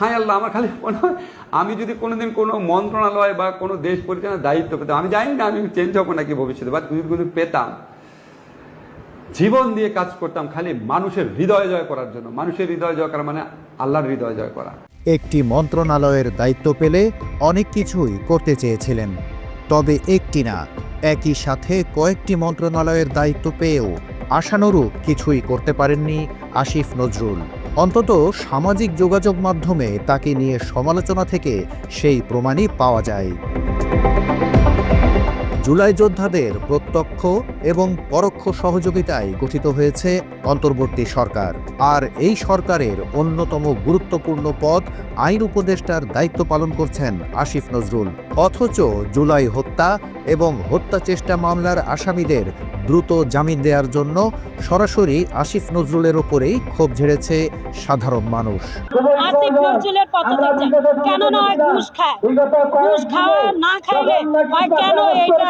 High আল্লাহ, আমার খালি মনে হয় আমি যদি কোনোদিন কোনো মন্ত্রণালয় বা কোনো দেশ পরিচালনার দায়িত্ব পেতাম, আমি জানি না আমি চেঞ্জ হব নাকি ভবিষ্যতে বা যদি কোনো পেতাম, জীবন দিয়ে কাজ করতাম খালি মানুষের হৃদয় জয় করার জন্য। মানুষের হৃদয় জয় করা মানে আল্লাহর হৃদয় জয় করা। একটি মন্ত্রণালয়ের দায়িত্ব পেলে অনেক কিছুই করতে চেয়েছিলেন, তবে একটি না, একই সাথে কয়েকটি মন্ত্রণালয়ের দায়িত্ব পেয়েও আশানুরূপ কিছুই করতে পারেননি আসিফ নজরুল। অন্তত সামাজিক যোগাযোগ মাধ্যমে তাকে নিয়ে সমালোচনা থেকে সেই প্রমাণই পাওয়া যায়। জুলাই যোদ্ধাদের প্রত্যক্ষ এবং পরোক্ষ সহযোগিতায় গঠিত হয়েছে অন্তর্বর্তী সরকার। আর এই সরকারের অন্যতম গুরুত্বপূর্ণ পদ আইন উপদেষ্টার দায়িত্ব পালন করছেন আসিফ নজরুল। অথচ জুলাই হত্যা এবং হত্যা চেষ্টা মামলার আসামিদের দ্রুত জামিন দেওয়ার জন্য সরাসরি আসিফ নজরুলের ওপরেই ক্ষোভ ঝেড়েছে সাধারণ মানুষ। আসিফ নজরুলের পদত্যাগ কেন না ঘুষ খায়। ঘুষ খাওয়া না খাইলে কেন এইটা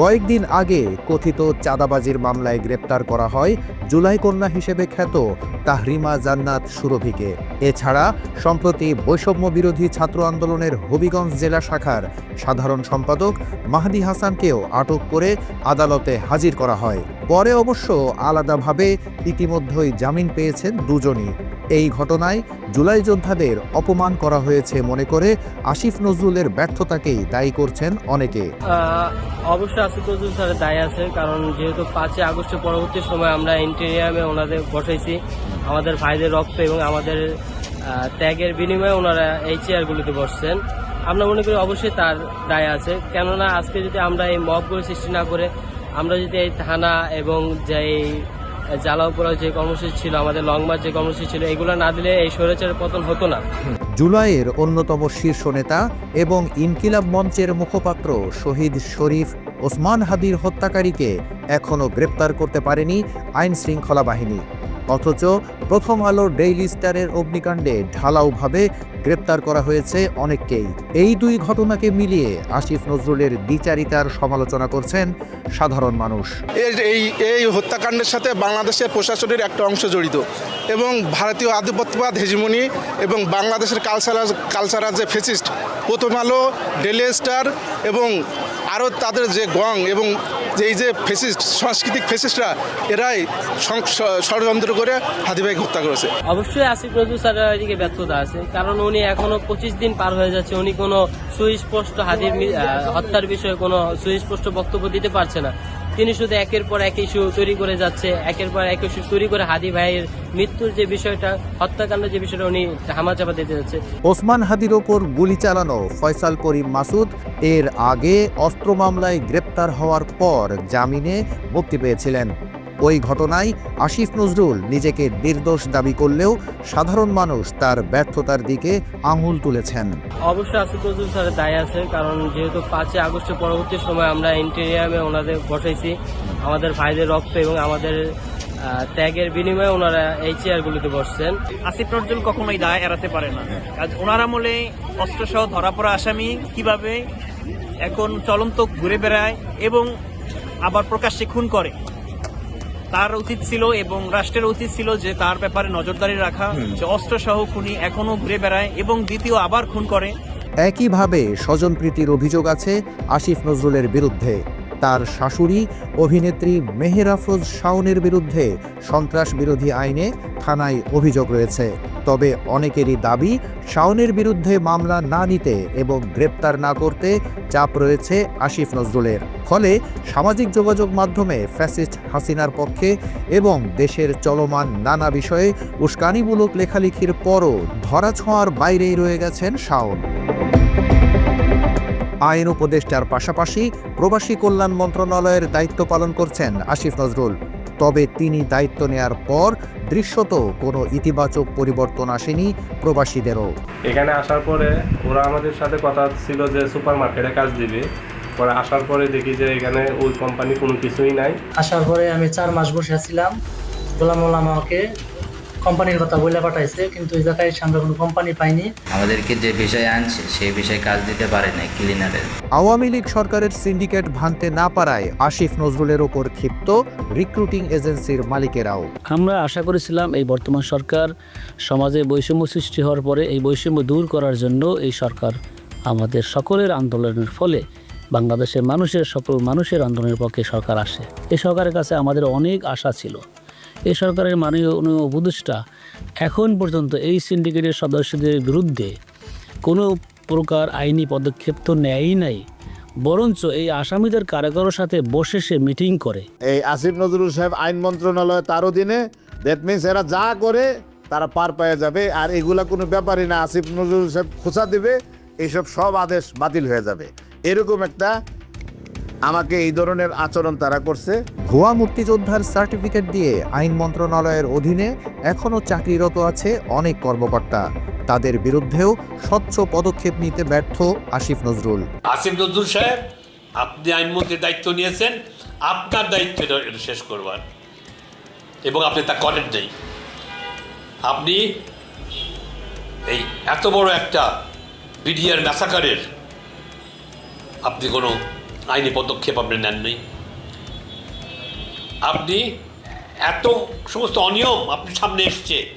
কয়েকদিন আগে কথিত চাঁদাবাজির মামলায় গ্রেপ্তার করা হয় জুলাই কন্যা হিসেবে খ্যাত তাহরিমা জান্নাত সুরভিকে। এছাড়া সম্প্রতি বৈষম্য বিরোধী ছাত্র আন্দোলনের হবিগঞ্জ জেলা শাখার সাধারণ সম্পাদক মাহদি হাসানকেও আটক করে আদালতে হাজির করা হয়। পরে অবশ্য আলাদাভাবে ইতিমধ্যেই জামিন পেয়েছেন দুজনই। এই ঘটনায় জুলাই যোদ্ধাদের অপমান করা হয়েছে মনে করে আসিফ নজরুলের ব্যর্থতাকেই দায়ী করছেন অনেকে। অবশ্যই আসিফ নজরুল স্যারের দায় আছে, কারণ যেহেতু পাঁচই আগস্টের পরবর্তী সময় আমরা ইন্টেরিয়ামে ওনাদের বসাইছি আমাদের ভাইদের রক্ত এবং আমাদের ত্যাগের বিনিময়ে ওনারা এই চেয়ারগুলিতে বসছেন। আমরা মনে করি অবশ্যই তার দায় আছে, কেননা আজকে যদি আমরা এই মবগুলো সৃষ্টি না করে আমরা যদি এই থানা এবং যে এই যে কর্মসূচি ছিল, আমাদের লং মার্চ যে কর্মসূচি ছিল, এগুলো না দিলে এই স্বৈরাচারের পতন হতো না। জুলাইয়ের অন্যতম শীর্ষ নেতা এবং ইনকিলাব মঞ্চের মুখপাত্র শহীদ শরীফ ওসমান হাদির হত্যাকারীকে এখনও গ্রেপ্তার করতে পারেনি আইন শৃঙ্খলা বাহিনী। অথচ প্রথম আলো ডেইলি স্টারের অগ্নিকাণ্ডে ঢালাওভাবে গ্রেপ্তার করা হয়েছে অনেককেই। এই দুই ঘটনাকে মিলিয়ে আসিফ নজরুলের দ্বিচারিতার সমালোচনা করছেন সাধারণ মানুষ। এই এই হত্যাকাণ্ডের সাথে বাংলাদেশের প্রশাসনের একটা অংশ জড়িত এবং ভারতীয় আধিপত্যবাদ হেজিমনি এবং বাংলাদেশের কালচারাল কালচারাল যে ফেসিস্ট প্রথম আলো ডেলি স্টার এবং আরও তাদের যে গং এবং এই যে ফেসিস্ট, সাংস্কৃতিক ফেসিস্টরা, এরাই ষড়যন্ত্র করে হাদিভাইকে হত্যা করেছে। অবশ্যই আসিফ নজরুল স্যারের এদিকে ব্যর্থতা আছে, কারণ উনি এখনও পঁচিশ দিন পার হয়ে যাচ্ছে, উনি কোনো সুস্পষ্ট হাদির হত্যার বিষয়ে কোনো সুস্পষ্ট বক্তব্য দিতে পারছে না। তিনি শুধু একের পর এক ইস্যু তৈরি করে যাচ্ছে, একের পর এক ইস্যু তৈরি করে হাদি ভাইয়ের মৃত্যুর যে বিষয়টা, হত্যাকাণ্ডের যে বিষয়টা উনি হামাচাপা দিতে যাচ্ছে। ওসমান হাদির ওপর গুলি চালানো ফয়সাল করিম মাসুদ, এর আগে অস্ত্র মামলায় গ্রেপ্তার হওয়ার পর জামিনে মুক্তি পেয়েছিলেন। ওই ঘটনায় আসিফ নজরুল নিজেকে নির্দোষ দাবি করলেও সাধারণ মানুষ তার ব্যর্থতার দিকে আঙুল তুলেছেন। অবশ্যই আসিফ নজরুল স্যারের দায় আছে কারণ যেহেতু পাঁচই আগস্টের পরবর্তী সময় আমরা ইন্টেরিয়ামে ওনাদের বসাইছি আমাদের ভাইদের রক্ত এবং আমাদের ত্যাগের বিনিময়ে ওনারা এই চেয়ারগুলিতে বসছেন। আসিফ নজরুল কখনোই দায় এড়াতে পারে না। আজ ওনার আমলে অস্ত্রসহ ধরা পড়া আসামি কীভাবে এখন চলন্ত ঘুরে বেড়ায় এবং আবার প্রকাশ্যে খুন করে। তার উচিত ছিল এবং রাষ্ট্রের উচিত ছিল যে তার ব্যাপারে নজরদারি রাখা যে অস্ত্র অস্ত্রসহ খুনি এখনও ঘুরে বেড়ায় এবং দ্বিতীয় আবার খুন করে। একইভাবে স্বজনপ্রীতির অভিযোগ আছে আসিফ নজরুলের বিরুদ্ধে। তার শাশুড়ি, অভিনেত্রী মেহেরাফরোজ শাওনের বিরুদ্ধে সন্ত্রাস বিরোধী আইনে থানায় অভিযোগ রয়েছে। তবে অনেকেরই দাবি, শাওনের বিরুদ্ধে মামলা না নিতে এবং গ্রেপ্তার না করতে চাপ রয়েছে আসিফ নজরুলের। ফলে সামাজিক যোগাযোগ মাধ্যমে ফ্যাসিস্ট হাসিনার পক্ষে এবং দেশের চলমান নানা বিষয়ে উস্কানিমূলক লেখালেখির পরও ধরাছোঁয়ার বাইরেই রয়ে গেছেন শাওন। আইন উপদেষ্টার পাশাপাশি প্রবাসী কল্যাণ মন্ত্রণালয়ের দায়িত্ব পালন করছেন আসিফ নজরুল। তবে তিনি দায়িত্ব নেয়ার পর দৃশ্যত কোনো ইতিবাচক পরিবর্তন আসেনি প্রবাসীদেরও। এখানে আসার পরে ওরা আমাদের সাথে কথা ছিল যে সুপার মার্কেটে কাজ দিবে। পরে আসার পরে দেখি যে এখানে ওই কোম্পানি কোনো কিছুই নাই। আসার পরে আমি চার মাস বসে আছিলাম গোলাম আমাকে কোম্পানির কথা বলে পাঠাইছে কিন্তু এই জায়গায় আমরা কোনো কোম্পানি পাইনি। আমাদেরকে যে বিষয় আনছে সেই বিষয়ে কাজ দিতে পারে না ক্লিনারের। আওয়ামী লীগ সরকারের সিন্ডিকেট ভাঙতে না পারায় আসিফ নজরুলের ওপর ক্ষিপ্ত রিক্রুটিং এজেন্সির মালিকেরাও। আমরা আশা করেছিলাম এই বর্তমান সরকার সমাজে বৈষম্য সৃষ্টি হওয়ার পরে এই বৈষম্য দূর করার জন্য এই সরকার আমাদের সকলের আন্দোলনের ফলে বাংলাদেশের মানুষের সকল মানুষের আন্দোলনের পক্ষে সরকার আসে। এই সরকারের কাছে আমাদের অনেক আশা ছিল। এই সরকারের মাননীয় উপদেষ্টা, এখন পর্যন্ত এই সিন্ডিকেটের সদস্যদের বিরুদ্ধে কোনো প্রকার আইনি পদক্ষেপ তো নেয়ই নাই, বরঞ্চ এই আসামিদের কারাগারের সাথে বসে সে মিটিং করে। এই আসিফ নজরুল সাহেব আইন মন্ত্রণালয় তার অধীনে দ্যাট মিনস এরা যা করে তারা পার পেয়ে যাবে, আর এগুলা কোনো ব্যাপারই না। আসিফ নজরুল সাহেব খোঁচা দিবে এইসব সব আদেশ বাতিল হয়ে যাবে। এরকম একটা আমাকে এই ধরনের আচরণ তারা করছে। ভুয়া মুক্তিযোদ্ধার সার্টিফিকেট দিয়ে আইন মন্ত্রণালয়ের অধীনে এখনও চাকরিরত আছে অনেক কর্মকর্তা। তাদের বিরুদ্ধেও স্বচ্ছ পদক্ষেপ নিতে ব্যর্থ আসিফ নজরুল। আসিফ নজরুল সাহেব আপনি আইনমন্ত্রীর দায়িত্ব নিয়েছেন আপনার দায়িত্ব শেষ করবার। এবং আপনি তা করেন নাই। আপনি এই এত বড় একটা বিডিআর ম্যাসাকারের আপনি কোনো আইনি পদক্ষেপ আপনি নেননি। আপনি এত সমস্ত অনিয়ম আপনি সামনে এসছে।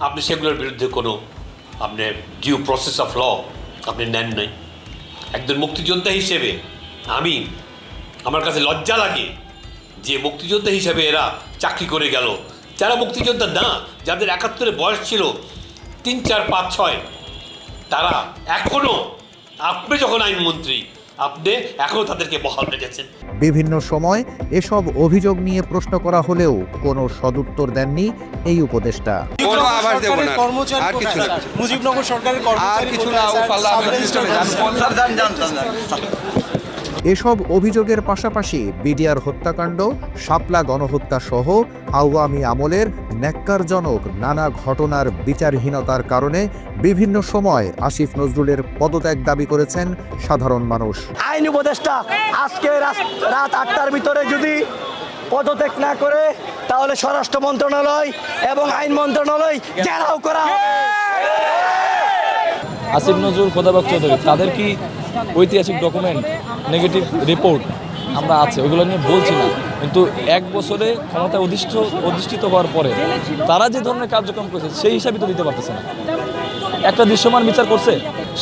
আপনি সেগুলোর বিরুদ্ধে কোনো আপনি ডিউ প্রসেস অফ ল আপনি নেন নাই। একজন মুক্তিযোদ্ধা হিসেবে আমি, আমার কাছে লজ্জা লাগে যে মুক্তিযোদ্ধা হিসেবে এরা চাকরি করে গেল। যারা মুক্তিযোদ্ধা না, যাদের একাত্তরে বয়স ছিল, তিন, চার, পাঁচ, ছয়, তারা এখনও আপনি যখন আইনমন্ত্রী আপনি এখন তাদেরকে বহাল রেখেছেন বিভিন্ন সময় এসব অভিযোগ নিয়ে প্রশ্ন করা হলেও কোনো সদুত্তর দেননি এই উপদেষ্টা কোনো আভাস দেবো না আর কিছু না মুজিবনগর সরকারের আর কিছু না ও পাল্লা এসব অভিযোগের পাশাপাশি বিডিআর হত্যাকাণ্ড শাপলা গণহত্যা সহ আওয়ামী আমলের ন্যাক্কারজনক নানা ঘটনার বিচারহীনতার কারণে বিভিন্ন সময় আসিফ নজরুলের পদত্যাগ দাবি করেছেন সাধারণ মানুষ। আইন উপদেষ্টা আজকে রাত আটটার ভিতরে যদি পদত্যাগ না করে তাহলে স্বরাষ্ট্র মন্ত্রণালয় এবং আইন মন্ত্রণালয় ঘেরাও করা হবে। আসিফ নজরুল খোদাবাক চৌধুরী তাদের কি ঐতিহাসিক ডকুমেন্ট নেগেটিভ রিপোর্ট আমরা আছে, ওইগুলো নিয়ে বলছি না। কিন্তু এক বছরে ক্ষমতায় অধিষ্ঠ, অধিষ্ঠিত হওয়ার পরে তারা যে ধরনের কার্যক্রম করেছে, সেই হিসাবে তো দিতে পারতেছে না। একটা দৃশ্যমান বিচার করছে।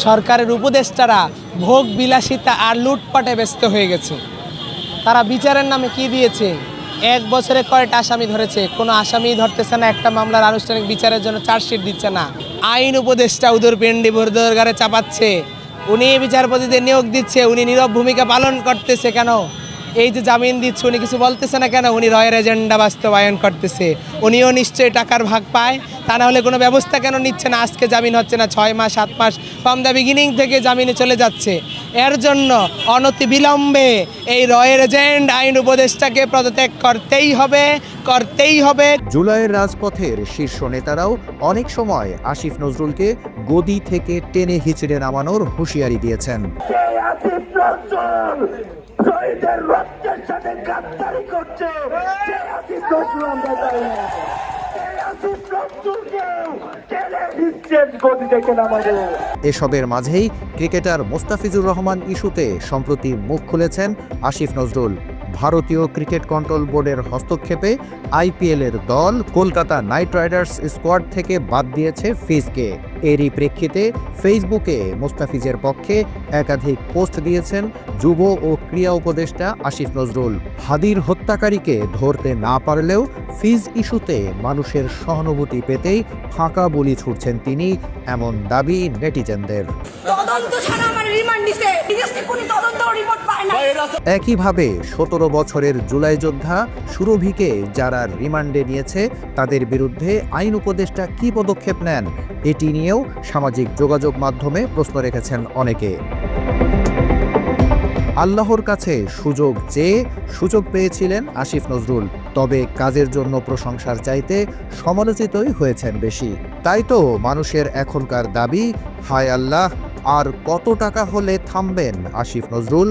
সরকারের উপদেষ্টারা ভোগ, বিলাসিতা আর লুটপাটে ব্যস্ত হয়ে গেছে। তারা বিচারের নামে কি দিয়েছে? এক বছরে কয়টা আসামি ধরেছে? কোনো আসামি ধরতেছে না, একটা মামলার আনুষ্ঠানিক বিচারের জন্য চার্জশিট দিচ্ছে না। আইন উপদেষ্টা উদর পেন্ডি ভোরদরগারে চাপাচ্ছে। উনি বিচারপতিদের নিয়োগ দিচ্ছে উনি নীরব ভূমিকা পালন করতেছে কেন? এই যে জামিন দিচ্ছে উনি কিছু বলতেছে না কেন? উনি রয়ের এজেন্ডা বাস্তবায়ন করতেছে। উনিও নিশ্চয়ই টাকার ভাগ পায়। তা না হলে কোনো ব্যবস্থা কেন নিচ্ছে না? আজকে জামিন হচ্ছে না ছয় মাস সাত মাস। ফ্রম দ্য বিগিনিং থেকে জামিনে চলে যাচ্ছে। এর জন্য অনতি বিলম্বে এই রয়ের এজেন্ট আইন উপদেষ্টাকে পদত্যাগ করতেই হবে করতেই হবে। জুলাইয়ের রাজপথের শীর্ষ নেতারাও অনেক সময় আসিফ নজরুলকে গদি থেকে টেনে হিচড়ে নামানোর হুঁশিয়ারি দিয়েছেন। এসবের মাঝেই ক্রিকেটার মোস্তাফিজুর রহমান ইস্যুতে সম্প্রতি মুখ খুলেছেন আসিফ নজরুল। ভারতীয় ক্রিকেট কন্ট্রোল বোর্ডের হস্তক্ষেপে আইপিএলের দল কলকাতা নাইট রাইডার্স স্কোয়াড থেকে বাদ দিয়েছে ফিজকে। এরই প্রেক্ষিতে ফেসবুকে মোস্তাফিজের পক্ষে একাধিক পোস্ট দিয়েছেন যুব ও ক্রীড়া উপদেষ্টা আসিফ নজরুল। হাদির হত্যাকারীকে ধরতে না পারলেও ফিজ ইস্যুতে মানুষের সহানুভূতি পেতেই ফাঁকা বলি ছুটছেন তিনি এমন দাবি নেটিজেনদের। একইভাবে সতেরো বছরের জুলাই যোদ্ধা সুরভিকে যারা রিমান্ডে নিয়েছে, তাদের বিরুদ্ধে আইন উপদেষ্টা কী পদক্ষেপ নেন, এটি নিয়েও সামাজিক যোগাযোগ মাধ্যমে প্রশ্ন রেখেছেন অনেকে। আল্লাহর কাছে সুযোগ চেয়ে সুযোগ পেয়েছিলেন আসিফ নজরুল, তবে কাজের জন্য প্রশংসার চাইতে সমালোচিতই হয়েছেন বেশি। তাই তো মানুষের এখনকার দাবি, হায় আল্লাহ, আর কত টাকা হলে থামবেন আসিফ নজরুল?